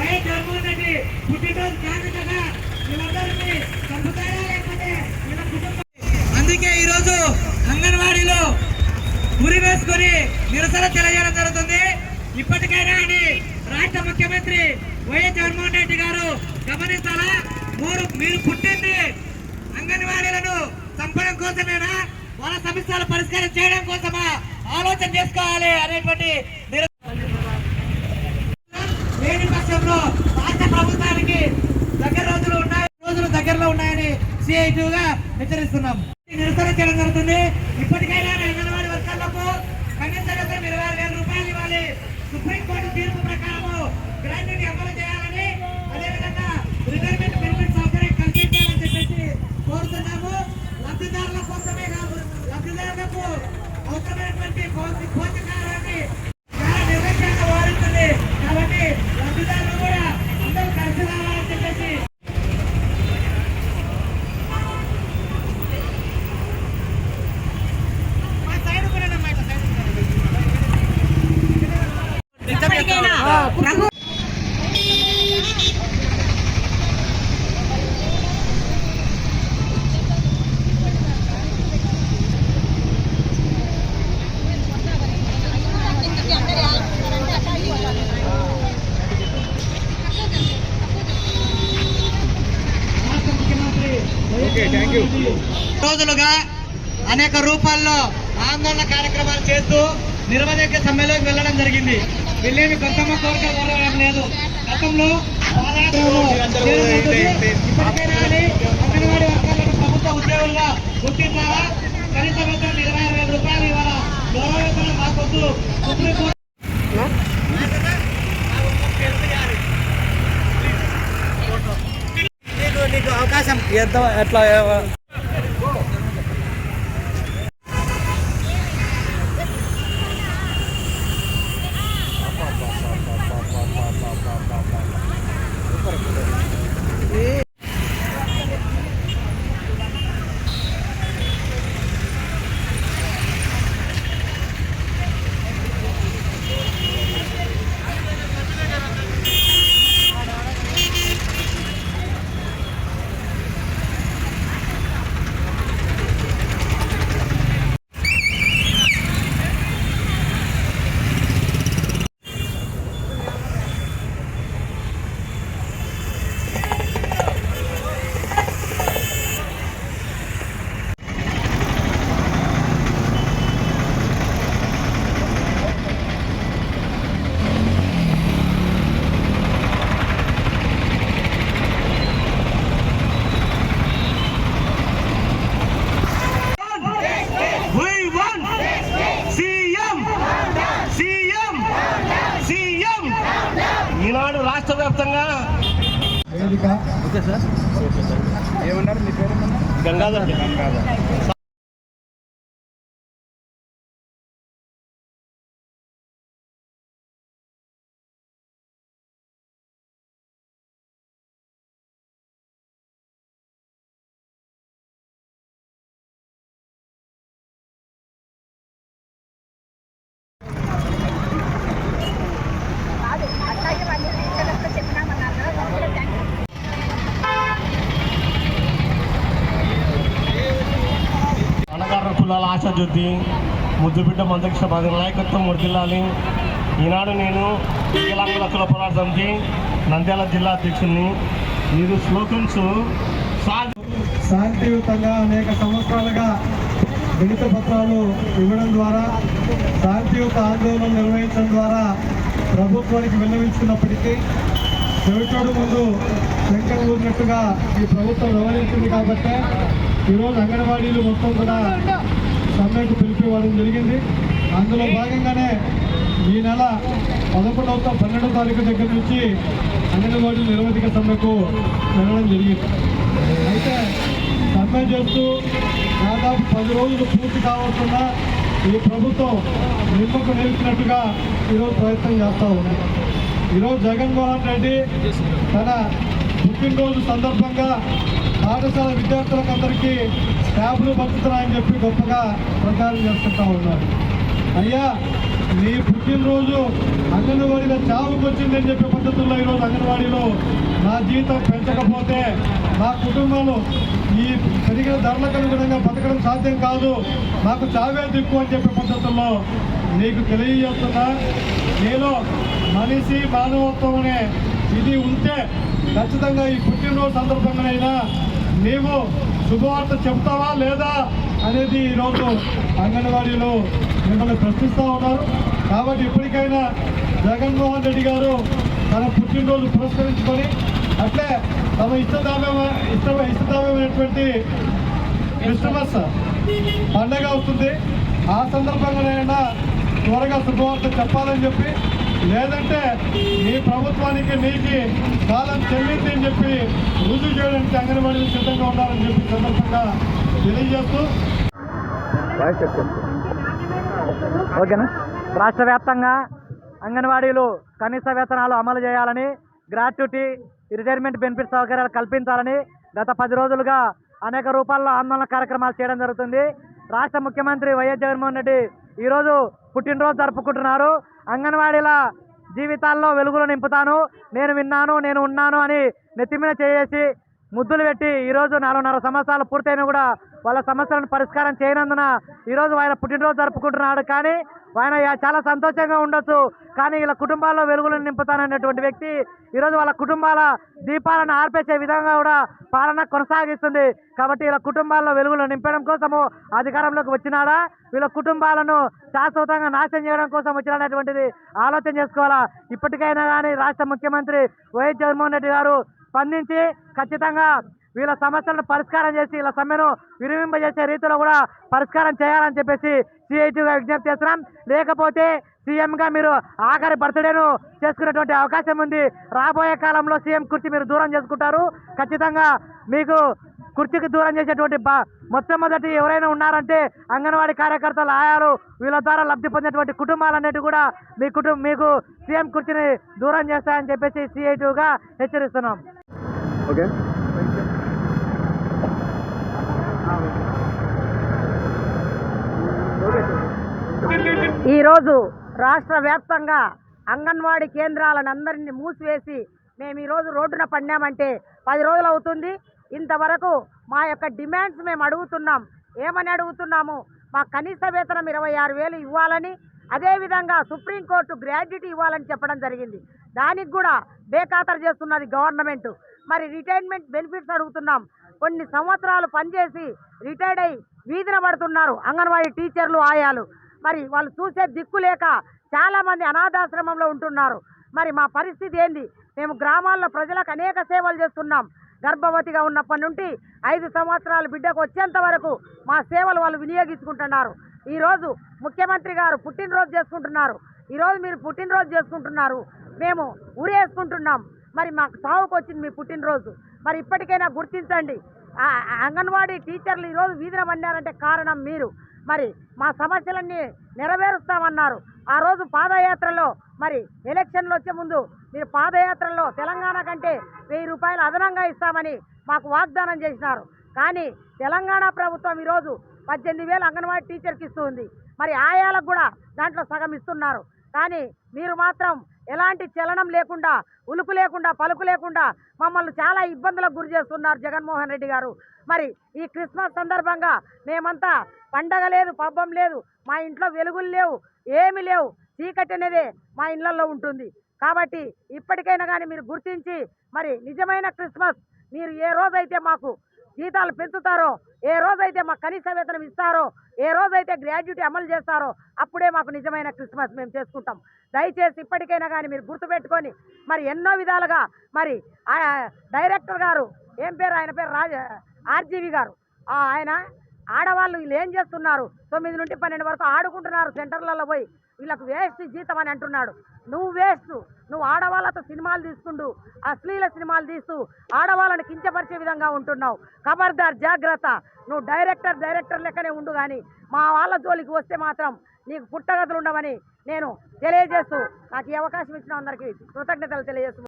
YS Jaganmohan Reddy పుట్టినరోజు కానుకగా వీళ్ళందరినీ చంపుతారా లేకపోతే వీళ్ళ కుటుంబం అందుకే ఈరోజు అంగన్వాడీలో ఉరి వేసుకొని నిరసన తెలియజేయడం జరుగుతుంది. ఇప్పటికైనా అని రాష్ట్ర ముఖ్యమంత్రి వైఎస్ జగన్మోహన్ రెడ్డి గారు గమనిస్తారా మూడు మీరు పుట్టింది అంగన్వాడీలను చంపడం కోసమేనా? వాళ్ళ సమస్యలు పరిష్కారం చేయడం కోసమా? ఆలోచన చేసుకోవాలి అనేటువంటి నిర- లేని పక్షంలో రాష్ట్ర ప్రభుత్వానికి దగ్గర రోజులు ఉన్నాయి రోజులు దగ్గరలో ఉన్నాయని సిఐటిగా హెచ్చరిస్తున్నాం. నిరసన చేయడం జరుగుతుంది. ఇప్పటికైనా అంగన్వాడీ వర్గాలకు కనీస వేతనం ఇరవై ఆరు వేల రూపాయలు ఇవ్వాలి. సుప్రీంకోర్టు తీర్పు ప్రకారము గ్రాండ్ని అమలు చేయాలని అదేవిధంగా రిటైర్మెంట్ బెనిఫిట్ సౌకర్యం కల్పించాలని చెప్పేసి కోరుతున్నాము. లబ్ధిదారుల కోసమే కాదు లబ్ధిదారులకు అవసరమైనటువంటి పౌష్టి- పోషకాహారాన్ని చాలా నిర్లక్ష్యంగా వాడుతుంది కాబట్టి లబ్ధిదారులు కూడా అందరూ కలిసి రావాలని చెప్పేసి మా సైడ్ కూడా అమ్మా, ఇట్లా సైడ్ ఇప్పటికైనా ప్రభు రాష్ట్ర ముఖ్యమంత్రి రోజులుగా అనేక రూపాల్లో ఆందోళన కార్యక్రమాలు చేస్తూ నిరవధిక సమ్మెలోకి వెళ్ళడం జరిగింది. వెళ్ళేమి గొంతమ్మ కోరిక కోరడం లేదు. గతంలో. ఇప్పటికైనా అంగన్వాడీ వర్గాలను ప్రభుత్వ ఉద్యోగులుగా గుర్తించాలా కనీస వేతనం ఇరవై వేల రూపాయలు ఇవ్వాలా? గౌరవ వేతనం మాకొద్దు సుప్రీంకోర్టు అవకాశం ఎంత ఎట్లా We want CM CM CM ఈనాడు రాష్ట్ర వ్యాప్తంగా వేదిక ఏమన్నారు? మీ పేరు గంగాధర్. అన్నగారు కులాల ఆశాజ్యోతి ముద్దుబిడ్డ మందకృష్ణ బాధ నాయకత్వం వర్దిల్లాలి ఈనాడు నేను వికలాంగుల కుల పోరాట సమితి నంద్యాల జిల్లా అధ్యక్షుడిని మీరు స్లోకన్స్ శాంతియుతంగా అనేక సంవత్సరాలుగా వినతి పత్రాలు ఇవ్వడం ద్వారా శాంతియుత ఆందోళన నిర్వహించడం ద్వారా ప్రభుత్వానికి విన్నవించుకున్నప్పటికీ చెవిటోడు ముందు శంకం ఊరినట్టుగా ఈ ప్రభుత్వం వ్యవహరించింది కాబట్టి ఈరోజు అంగన్వాడీలు మొత్తం కూడా సమ్మెకు పిలిపివ్వడం జరిగింది. అందులో భాగంగానే ఈ నెల పదకొండవ పన్నెండవ తారీఖు దగ్గర నుంచి అంగన్వాడీ నిరవధిక సమ్మెకు వెళ్ళడం జరిగింది. అయితే సమ్మె చేస్తూ దాదాపు పది రోజులు పూర్తి కావాల్సిన ఈ ప్రభుత్వం నిమ్మకు నిలిచినట్టుగా ఈరోజు ప్రయత్నం చేస్తూ ఉంది. ఈరోజు జగన్మోహన్ రెడ్డి తన పుట్టినరోజు సందర్భంగా పాఠశాల విద్యార్థులకు అందరికీ ట్యాబ్లు పంపుతున్నాయని చెప్పి గొప్పగా ప్రచారం చేసుకుంటా ఉన్నారు. అయ్యా నీ పుట్టినరోజు అంగన్వాడీలో చావుకు వచ్చిందని చెప్పే పద్ధతుల్లో ఈరోజు అంగన్వాడీలో నా జీతం పెంచకపోతే నా కుటుంబాలు ఈ పెరిగిన ధరలకు అనుగుణంగా బతకడం సాధ్యం కాదు. నాకు చావే దిక్కు అని చెప్పే పద్ధతుల్లో నీకు తెలియజేస్తున్నా. నీలో మనిషి మానవత్వం అనే ఇది ఉంటే ఖచ్చితంగా ఈ పుట్టినరోజు సందర్భంగానైనా నీవు శుభవార్త చెప్తావా లేదా అనేది ఈరోజు అంగన్వాడీలో మిమ్మల్ని ప్రశ్నిస్తూ ఉన్నారు. కాబట్టి ఇప్పటికైనా జగన్మోహన్ రెడ్డి గారు తన పుట్టినరోజు పురస్కరించుకొని అట్లే తమ ఇష్టదామ్యం ఇష్ట ఇష్టదామ్యమైనటువంటి క్రిస్టమస్ పండగ వస్తుంది. ఆ సందర్భంగానైనా త్వరగా శుభవార్త చెప్పాలని చెప్పి లేదంటే మీ ప్రభుత్వానికి నీకి కాలం చెల్లింది అని చెప్పి రుజువు చేయడానికి అంగన్వాడీలు సిద్ధంగా ఉండాలని చెప్పి సందర్భంగా తెలియజేస్తూ ఓకేనా? రాష్ట్ర వ్యాప్తంగా అంగన్వాడీలు కనీస వేతనాలు అమలు చేయాలని గ్రాట్యుటీ రిటైర్మెంట్ బెనిఫిట్ సౌకర్యాలు కల్పించాలని గత పది రోజులుగా అనేక రూపాల్లో ఆందోళన కార్యక్రమాలు చేయడం జరుగుతుంది. రాష్ట్ర ముఖ్యమంత్రి వైఎస్ జగన్మోహన్ రెడ్డి ఈరోజు పుట్టినరోజు జరుపుకుంటున్నారు. అంగన్వాడీల జీవితాల్లో వెలుగులు నింపుతాను. నేను విన్నాను నేను ఉన్నాను అని నెత్తిమీద చేసి ముద్దులు పెట్టి ఈరోజు నాలుగున్నర సంవత్సరాలు పూర్తయినా కూడా వాళ్ళ సమస్యలను పరిష్కారం చేయనందున ఈరోజు ఆయన పుట్టినరోజు జరుపుకుంటున్నాడు. కానీ ఆయన చాలా సంతోషంగా ఉండొచ్చు. కానీ ఇలా కుటుంబాల్లో వెలుగులను నింపుతాననేటువంటి వ్యక్తి ఈరోజు వాళ్ళ కుటుంబాల దీపాలను ఆర్పేసే విధంగా కూడా పాలన కొనసాగిస్తుంది. కాబట్టి ఇలా కుటుంబాల్లో వెలుగులు నింపడం కోసము అధికారంలోకి వచ్చినాడా? వీళ్ళ కుటుంబాలను శాశ్వతంగా నాశనం చేయడం కోసం వచ్చినటువంటిది ఆలోచన చేసుకోవాలా? ఇప్పటికైనా కానీ రాష్ట్ర ముఖ్యమంత్రి వైఎస్ జగన్మోహన్ రెడ్డి గారు స్పందించి ఖచ్చితంగా వీళ్ళ సమస్యలను పరిష్కారం చేసి వీళ్ళ సమ్మెను విరమింపజేసే రీతిలో కూడా పరిష్కారం చేయాలని చెప్పేసి సిఐటిగా విజ్ఞప్తి చేస్తున్నాం. లేకపోతే సీఎంగా మీరు ఆఖరి బర్త్డేను చేసుకునేటువంటి అవకాశం ఉంది. రాబోయే కాలంలో సీఎం కుర్చీ మీరు దూరం చేసుకుంటారు. ఖచ్చితంగా మీకు కుర్చీకి దూరం చేసేటువంటి బా మొట్టమొదటి ఎవరైనా ఉన్నారంటే అంగన్వాడీ కార్యకర్తలు ఆయాలు వీళ్ళ ద్వారా లబ్ధి పొందేటువంటి కుటుంబాలన్నిటి కూడా మీ కుటుంబం మీకు సీఎం కుర్చీని దూరం చేస్తాయని చెప్పేసి సిఐటిగా హెచ్చరిస్తున్నాం. ఓకే. ఈరోజు రాష్ట్ర వ్యాప్తంగా అంగన్వాడీ కేంద్రాలను అందరినీ మూసివేసి మేము ఈరోజు రోడ్డున పడినామంటే పది రోజులు అవుతుంది. ఇంతవరకు మా యొక్క డిమాండ్స్ మేము అడుగుతున్నాం. ఏమని అడుగుతున్నాము? మా కనీస వేతనం ఇరవై ఆరు వేలు ఇవ్వాలని అదేవిధంగా సుప్రీంకోర్టు గ్రాడ్యుటీ ఇవ్వాలని చెప్పడం జరిగింది. దానికి కూడా బేఖాతరు చేస్తున్నది గవర్నమెంట్. మరి రిటైర్మెంట్ బెనిఫిట్స్ అడుగుతున్నాం. కొన్ని సంవత్సరాలు పనిచేసి రిటైర్డ్ అయి వీధిన పడుతున్నారు అంగన్వాడీ టీచర్లు ఆయాలు. మరి వాళ్ళు చూసే దిక్కు లేక చాలామంది అనాథాశ్రమంలో ఉంటున్నారు. మరి మా పరిస్థితి ఏంది? మేము గ్రామాల్లో ప్రజలకు అనేక సేవలు చేస్తున్నాం. గర్భవతిగా ఉన్నప్పటి నుండి ఐదు సంవత్సరాల బిడ్డకు వచ్చేంత వరకు మా సేవలు వాళ్ళు వినియోగించుకుంటున్నారు. ఈరోజు ముఖ్యమంత్రి గారు పుట్టినరోజు చేసుకుంటున్నారు. ఈరోజు మీరు పుట్టినరోజు చేసుకుంటున్నారు. మేము ఊరేసుకుంటున్నాం మరి మాకు సావుకు వచ్చింది మీ పుట్టినరోజు. మరి ఇప్పటికైనా గుర్తించండి. అంగన్వాడీ టీచర్లు ఈరోజు వీధిన పన్నారంటే కారణం మీరు. మరి మా సమస్యలన్నీ నెరవేరుస్తామన్నారు. ఆ రోజు పాదయాత్రలో మరి ఎలక్షన్లు వచ్చే ముందు మీరు పాదయాత్రలో తెలంగాణ కంటే వెయ్యి రూపాయలు అదనంగా ఇస్తామని మాకు వాగ్దానం చేసినారు. కానీ తెలంగాణ ప్రభుత్వం ఈరోజు పద్దెనిమిది వేలు అంగన్వాడీ టీచర్కి ఇస్తుంది మరి ఆయాలకు కూడా దాంట్లో సగం ఇస్తున్నారు. కానీ మీరు మాత్రం ఎలాంటి చలనం లేకుండా ఉలుపు లేకుండా పలుకు లేకుండా మమ్మల్ని చాలా ఇబ్బందులకు గురి చేస్తున్నారు జగన్మోహన్ రెడ్డి గారు. మరి ఈ క్రిస్మస్ సందర్భంగా మేమంతా పండగ లేదు పబ్బం లేదు మా ఇంట్లో వెలుగులు లేవు ఏమి లేవు. చీకటి అనేదే మా ఇళ్ళలో ఉంటుంది. కాబట్టి ఇప్పటికైనా కానీ మీరు గుర్తించి మరి నిజమైన క్రిస్మస్ మీరు ఏ రోజైతే మాకు జీతాలు పెంచుతారో ఏ రోజైతే మాకు కనీస వేతనం ఇస్తారో ఏ రోజైతే గ్రాడ్యుటీ అమలు చేస్తారో అప్పుడే మాకు నిజమైన క్రిస్మస్ మేము చేసుకుంటాం. దయచేసి ఇప్పటికైనా కానీ మీరు గుర్తుపెట్టుకొని మరి ఎన్నో విధాలుగా మరి ఆ డైరెక్టర్ గారు ఏం పేరు ఆయన పేరు రాజ ఆర్జీవి గారు ఆయన ఆడవాళ్ళు వీళ్ళు ఏం చేస్తున్నారు? తొమ్మిది నుండి పన్నెండు వరకు ఆడుకుంటున్నారు సెంటర్లలో పోయి వీళ్ళకు వేస్ట్ జీతం అని అంటున్నాడు. నువ్వు వేస్ట్. నువ్వు ఆడవాళ్ళతో సినిమాలు తీసుకుండు అశ్లీల సినిమాలు తీస్తూ ఆడవాళ్ళని కించపరిచే విధంగా ఉంటున్నావు. ఖబర్దార్ జాగ్రత్త. నువ్వు డైరెక్టర్ డైరెక్టర్ లెక్కనే ఉండు కానీ మా వాళ్ళ జోలికి వస్తే మాత్రం నీకు పుట్టగతులు ఉండవని నేను తెలియజేస్తూ నాకు ఈ అవకాశం ఇచ్చిన అందరికీ కృతజ్ఞతలు తెలియజేస్తున్నాను